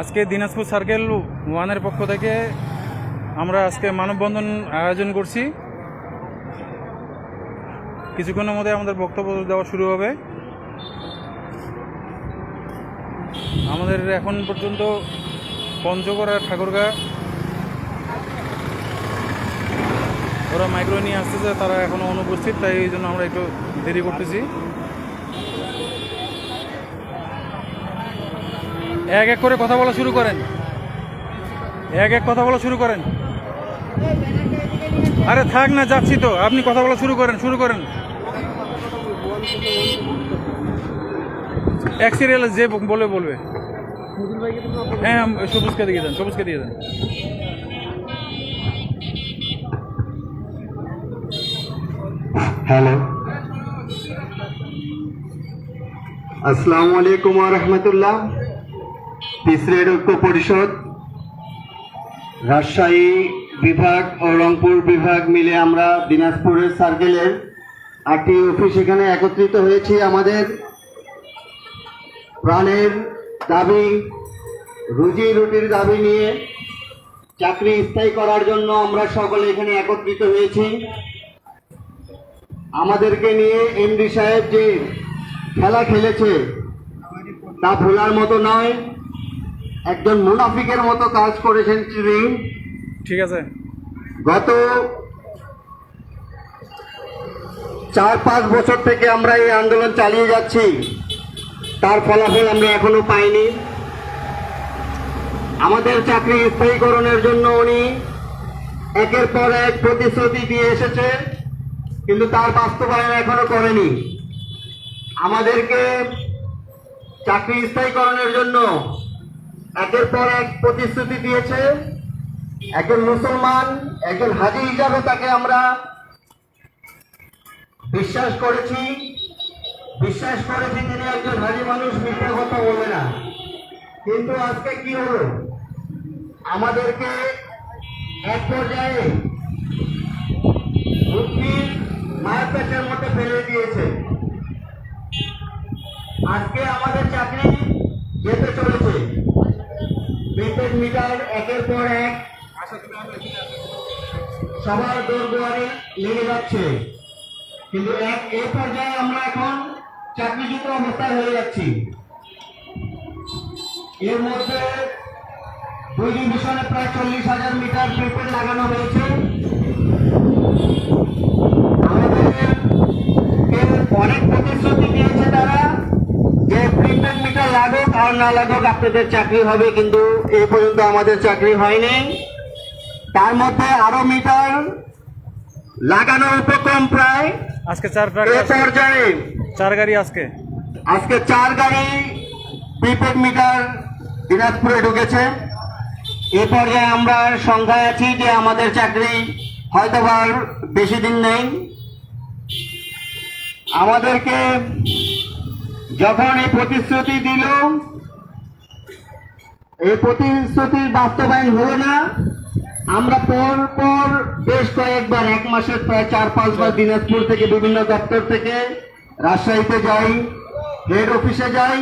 আজকে দিনাজপুর সার্কেল ওয়ানের পক্ষ থেকে আমরা আজকে মানববন্ধন আয়োজন করছি। কিছুক্ষণের মধ্যে আমাদের বক্তব্য দেওয়া শুরু হবে। আমাদের এখন পর্যন্ত পঞ্চগড় আর ঠাকুরগা, ওরা মাইক্রো নিয়ে আসতেছে, তারা এখনও অনুপস্থিত, তাই এই জন্য আমরা একটু দেরি করতেছি। এক এক করে কথা বলা শুরু করেন। এক এক কথা বলা শুরু করেন। আরে থাক না, যাচ্ছি তো। আপনি কথা বলা শুরু করেন শুরু করেন। এক যে বলে বলবে। হ্যাঁ সবুজকে দিয়ে দেন, সবুজকে দিয়ে দেন। হ্যালো আসসালামু আলাইকুম রহমতুল্লাহ পিসরেড ঐক্য পরিষদ, রাজশাহী বিভাগ ও রংপুর বিভাগ মিলে আমরা দিনাজপুরের সার্কেলের একটি অফিস এখানে একত্রিত হয়েছি। আমাদের প্রাণের দাবি, রুজি রুটির দাবি নিয়ে চাকরি স্থায়ী করার জন্য আমরা সকলে এখানে একত্রিত হয়েছি। আমাদেরকে নিয়ে এমডি সাহেব যে খেলা খেলেছে তা ভোলার মতো নয়। একজন মুনাফিকের মতো কাজ করেছেন তিনি ঠিক আছে। গত চার পাঁচ বছর থেকে আমরা এই আন্দোলন চালিয়ে যাচ্ছি। তার ফলাফল আমরা এখনও পাইনি। আমাদের চাকরি স্থায়ীকরণের জন্য উনি একের পর এক প্রতিশ্রুতি দিয়ে এসেছে কিন্তু তার বাস্তবায়ন এখনও করেনি। আমাদেরকে চাকরি স্থায়ীকরণের জন্য একের পর এক প্রতিশ্রুতি দিয়েছে। একজন মুসলমান একজন হাজি হিসাবে তাকে আমরা বিশ্বাস করেছি। বিশ্বাস করেছি তিনি একজন হাজি মানুষ, মিথ্যা কথা বলবে না। কিন্তু আজকে কি হলো? আমাদেরকে এক পর্যায়ে বুদ্ধির মায়ের পেটের মধ্যে ফেলে দিয়েছে। আজকে আমাদের প্রিপেড একের পর এক সবার দোরগোয়ারে লেগে যাচ্ছে। কিন্তু এক, এ পর্যায়ে আমরা এখন চাকরিচ্যুত অবস্থায় হয়ে যাচ্ছি। এর মধ্যে দুই ডিভিশনে প্রায় চল্লিশ হাজার মিটার প্রিপেড লাগানো হয়েছে। আমাদেরকে অনেক প্রতিশ্রুতি দিয়েছে তারা। যে মিটার লাগুক আর না লাগুক আপনাদের চাকরি হবে কিন্তু এ পর্যন্ত আমাদের চাকরি হয়নি। তার মধ্যে আরও মিটার লাগানোর উপক্রম প্রায় আজকে চার পর্যায়ে। চার গাড়ি আজকে? আজকে চার গাড়ি প্রিপেড মিটার দিনাজপুরে ঢুকেছে। এ পর্যায়ে আমরা সংখ্যায় আছি যে আমাদের চাকরি হয়তো বেশি দিন নেই। আমাদেরকে যখন এই প্রতিশ্রুতি দিল, এই প্রতিশ্রুতির বাস্তবায়ন হলো না। আমরা পর পর বেশ কয়েকবার, এক মাসের প্রায় চার পাঁচবার দিনাজপুর থেকে বিভিন্ন দপ্তর থেকে রাজশাহীতে যাই, হেড অফিসে যাই,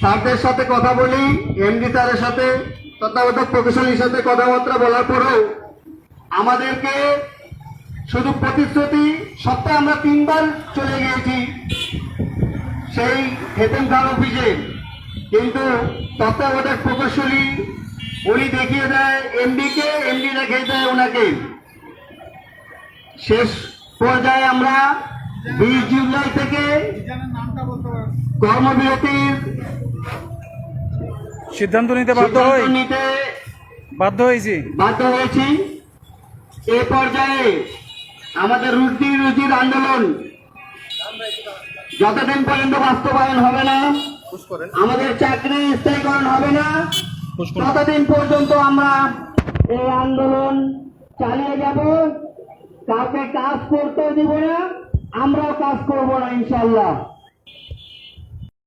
স্যারদের সাথে কথা বলি, এমডি স্যারের সাথে তত্ত্বাবধায়ক প্রকৌশলীর সাথে কথাবার্তা বলার পরেও আমাদেরকে শুধু প্রতিশ্রুতি, সপ্তাহে আমরা তিনবার চলে গিয়েছি। সেই হেতেম খান অফিসে। কিন্তু তত্ত্বাবধায়ক প্রকৌশলী উনি দেখিয়ে দেয় এমডি কে? এমডি দেখিয়ে দেয় ওনাকে। শেষ পর্যায়ে আমরা বিশ জুলাই থেকে কর্মবিরতির সিদ্ধান্ত নিতে বাধ্য হই? নিতে বাধ্য হয়েছি। বাধ্য হয়েছি। এ পর্যায়ে আমাদের রুটি রুজির আন্দোলন যতদিন পর্যন্ত বাস্তবায়ন হবে না আমাদের চাকরি স্থায়ীকরণ হবে না ততদিন পর্যন্ত আমরা এই আন্দোলন চালিয়ে যাব কাউকে কাজ করতে দিব না আমরাও কাজ করব না ইনশাল্লাহ